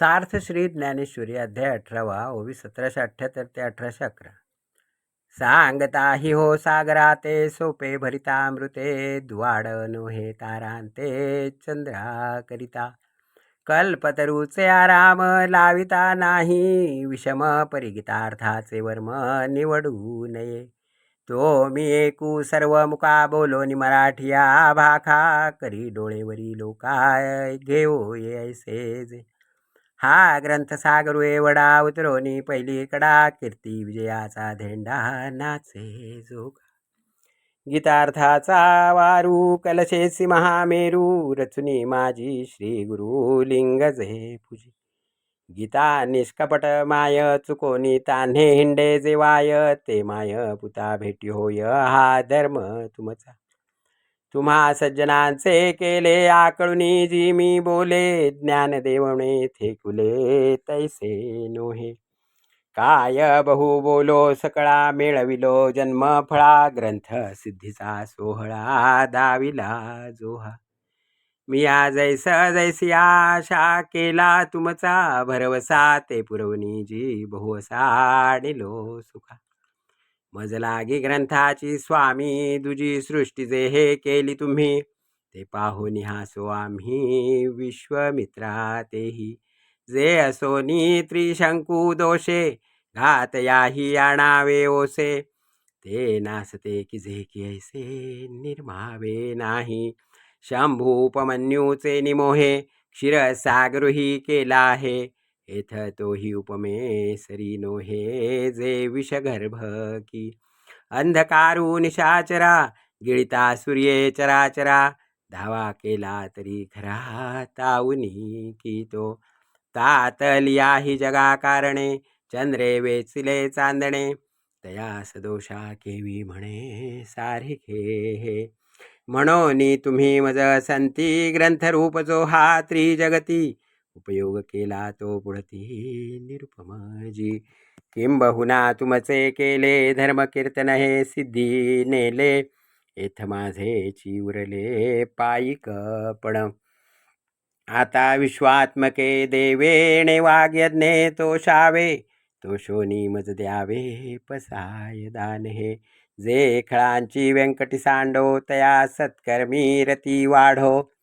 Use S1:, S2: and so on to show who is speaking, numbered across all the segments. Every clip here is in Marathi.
S1: सार्थ श्री ज्ञानेश्वरी अध्याय अठरावा ओवी सतराशे अठ्ठ्याहत्तर ते अठराशे अकरा. सांगता हि हो सागरा ते सोपे भरिता अमृते द्वाड नोहे तारांते चंद्रा करिता. कल्पतरूचे आराम लाविता नाही विषम परिगितार्थाचे वर्म निवडू नये. तो मी एकू सर्व मुका बोलोनी मराठिया भाखा करी डोळेवरी लोकाय घेऊ ऐसे जे. हा ग्रंथ सागरू एवढा उतरोनी पहिली कडा कीर्ती विजयाचा धेंडा नाचे जोगा. गीतार्थाचा वारू कलशेसी महामेरू रचुनी माझी श्री गुरु लिंग जे पूजी. गीता निष्कपट माय चुकोनी तान्हे हिंडे जे वाय ते माय पुता भेटी होय हा धर्म तुमचा. तुम्हा सज्जनांचे केले आकळुनी जी मी बोले ज्ञान देवणे थे कुले तैसे नोहे. काय बहु बोलो सकळा मेळविलो जन्म फळा ग्रंथ सिद्धीचा सोहळा दाविला जोहा. मी जैस जैसी आशा केला तुमचा भरवसा ते पुरवणी जी बहुसाडिलो सुखा. मज लागी ग्रंथाची स्वामी दुजी सृष्टी जे हे केली तुम्ही ते पाहून हासो आम्ही विश्वमित्रा तेही जे असोनी त्रिशंकू दोषे घात याही आणावे ओसे. ते नासते की जे की ऐसे निर्मावे नाही. शंभूपमन्यूचे निमोहे क्षीरसागरुही केला आहे. एथ तोही उपमे सरी नोहे जे विषगर्भ की। अंधकारू निशाचरा गिळता सूर्ये चराचरा धावा केला तरी खरा ताऊनी की तो। तातलिया हि जगा कारणे चंद्रे वेचले चांदणे तया सदोषा केवी म्हणे सारिखे हे। म्हणोनी तुम्ही मज संती ग्रंथरूप जो हा त्रिजगती उपयोग केला तो पुढती निरुपमाजी. किंबहुना तुमचे केले धर्म कीर्तन हे सिद्धी नेले येथ माझे चिवरले पायी पण. आता विश्वात्मके देवेणे वाग्यज्ञे तोषावे तोषोनी मज द्यावे पसाय दान हे जे खळांची व्यंकटी सांडो तया सत्कर्मी रती वाढो.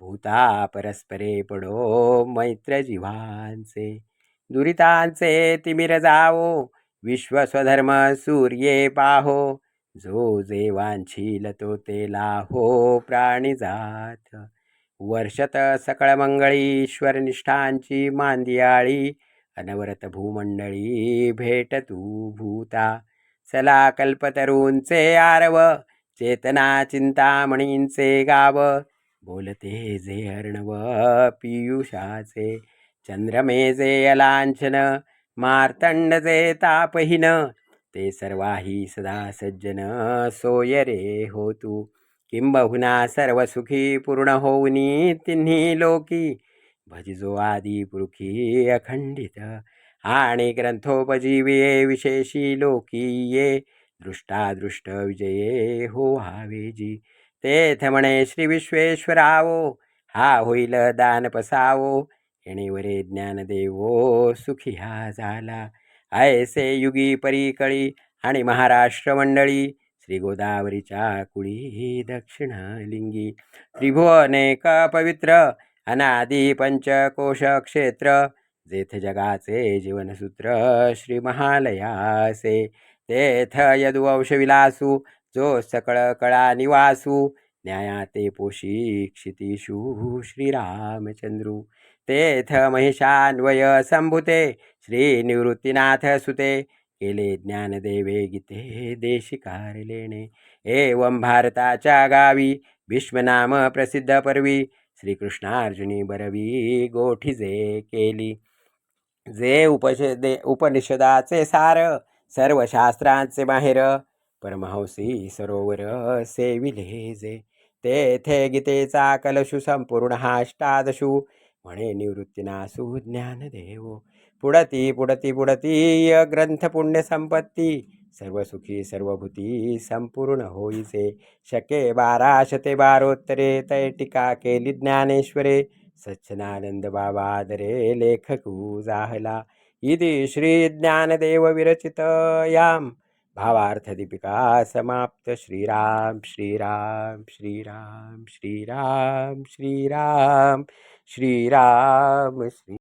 S1: भूता परस्परे पडो मैत्र जीवांचे दुरितांचे तिमिर जावो विश्वस्वधर्म सूर्ये पाहो. जो जे वांछील तो ते लाहो प्राणी जात. वर्षत सकळ मंगळी ईश्वर निष्ठांची मांदियाळी. अनवरत भूमंडळी भेट तू भूता. चला कल्पतरूंचे आरव चेतना चिंतामणींचे गाव. बोलते जे अर्णव पियुषाचे. चंद्रमेजे अलांछन मार्तंड जे तापहीन ते सर्वाही सदा सज्जन सोय रे हो तू. किंबहुना सर्व सुखी पूर्ण होऊनी तिन्ही लोकी. भजिजो आदी पुरुखी अखंडित आणि ग्रंथोपजीविये विशेषी लोकीये दृष्टादृष्ट विजये हो हावेजी तेथ म्हणे श्री विश्वेश्वरावो हा होईल दान पसावो येणेवरे ज्ञानदेवो सुखी हा झाला. ऐसे युगी परीकळी आणि महाराष्ट्र मंडळी श्री गोदावरीच्या कुळी दक्षिणलिंगी त्रिभुवनेक पवित्र अनादि पंचकोश क्षेत्र जेथ जगाचे जीवनसूत्र श्री महालयासे तेथ यदुवंश विलासू जो सकळ कळा निवासू न्याया ते पोषी क्षितिषु श्रीरामचंद्रू. तेथ महिषान्वय संभुते श्री निवृत्तीनाथ सुते. केले ज्ञानदेवे गीते देशिकार लेणे. एवं भारताच्या गावी भीष्मनाम प्रसिद्ध पर्वी. श्रीकृष्णार्जुनी बरवी गोठी जे केली. जे उपनिषदे उपनिषदाचे सार सर्व शास्त्रांचे माहेर. परमहंसी सरोवर सेविले जे तेथे गीतेचा कलशु संपूर्ण अष्टादशु म्हणे निवृत्तीनासु ज्ञानदेव पुढती पुढती पुढती ग्रंथ पुण्य संपत्ती. सर्व सुखी सर्वभूती संपूर्ण होईचे शके बारा शते बारोत्तरे तय टीका केली ज्ञानेश्वरे. सच्चनानंद बाबादरे लेखकू जाहला. इति श्री ज्ञानदेव विरचित याम भावार्थ दीपिका समाप्त. श्रीराम श्रीराम श्रीराम श्रीराम श्रीराम श्रीराम श्री